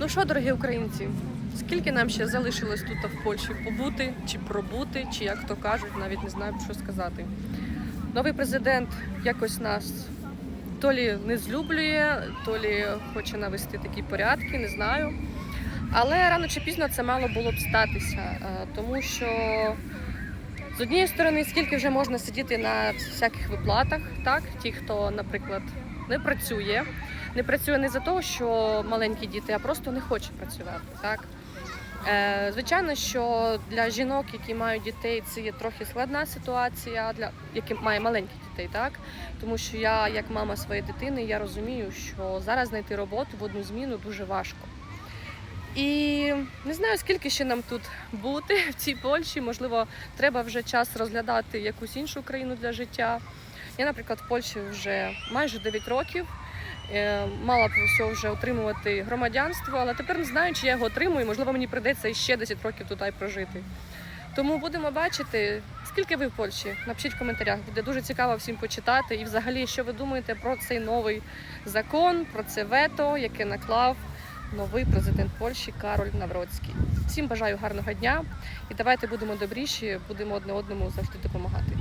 Ну що, дорогі українці, скільки нам ще залишилось тут в Польщі побути чи пробути, чи як то кажуть, навіть не знаю, що сказати. Новий президент якось нас то лі не злюблює, то лі хоче навести такі порядки, не знаю. Але рано чи пізно це мало було б статися, е, тому що з однієї сторони, скільки вже можна сидіти на всяких виплатах, так, ті, хто, наприклад, не працює, не працює не за того, що маленькі діти, а просто не хоче працювати. Так? Е, звичайно, що для жінок, які мають дітей, це є трохи складна ситуація, для які має маленьких дітей, так тому що я, як мама своєї дитини, я розумію, що зараз знайти роботу в одну зміну дуже важко. І не знаю, скільки ще нам тут бути в цій Польщі. Можливо, треба вже час розглядати якусь іншу країну для життя. Я, наприклад, в Польщі вже майже 9 років. Е, Мала б все вже отримувати громадянство, але тепер не знаю, чи я його отримую. Можливо, мені прийдеться ще 10 років тут прожити. Тому будемо бачити, скільки ви в Польщі. Напишіть в коментарях. Буде дуже цікаво всім почитати. І взагалі, що ви думаєте про цей новий закон, про це вето, яке наклав новий президент Польщі Кароль Навроцький. Всім бажаю гарного дня і давайте будемо добріші, будемо одне одному завжди допомагати.